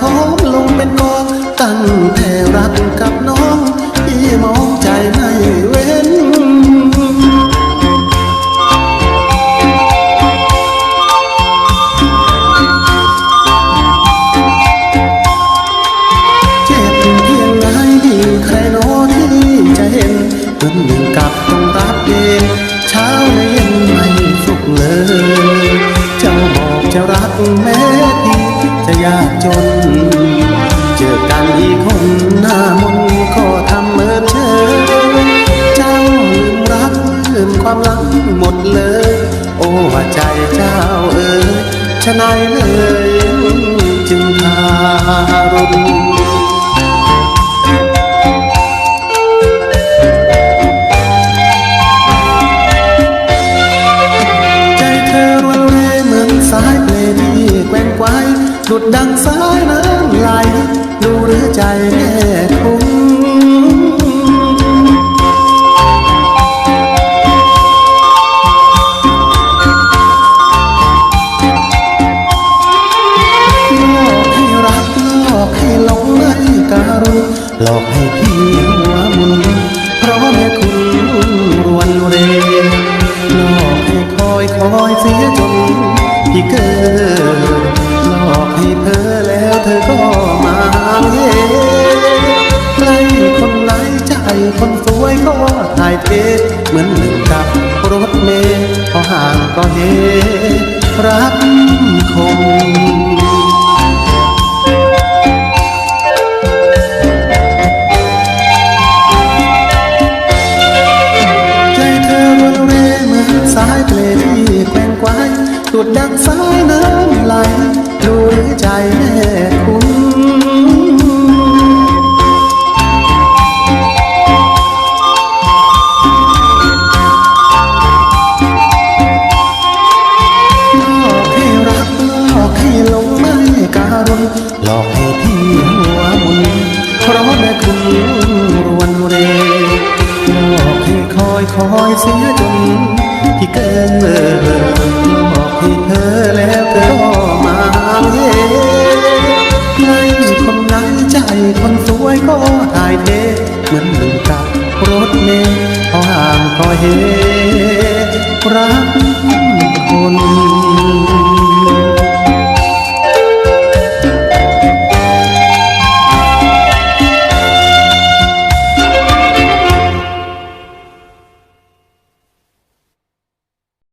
หอมลงเป็นกองตั้งแต่รักกับน้องพี่มองใจไม่เว้น เจ็บเพียงไหนดีใครโนที่จเห็นเหมืนอลับต้งรับเองเช้าและยนไม่สุขเลย เจ้าบอกจะรักแม่ ความหลังหมดเลย โอ้ว่าใจเจ้าเอ๋ยชะนายเลยจึงทารุณใจเธอรวนเรเหมือนสายเพลงที่แกว่งไกวดุดดังสายน้ำไหลดูหรือใจแม่คุ้ง ลงไม่การุหลอกให้พี่หัวมุนเพราะแม่คุณรวนเรหลอกให้คอยคอยเสียจนพี่เกิดหลอกให้เธอแล้วเธอก็มาเย่ใครคนไหนใจคนสวยก็ถ่ายเทเหมือนหนึ่งกับรถเมล์พอห่างก็เฮรักคง ดุดดังสายน้ำไหลดูใจแม่คุณหลอกให้รักหลอกให้หลงไม่การุณหลอกให้พี่หัวมุนเพราะแม่คุณรวนเรหลอกให้คอยคอยเสียจนพี่เกิน รอยเหตุรักคน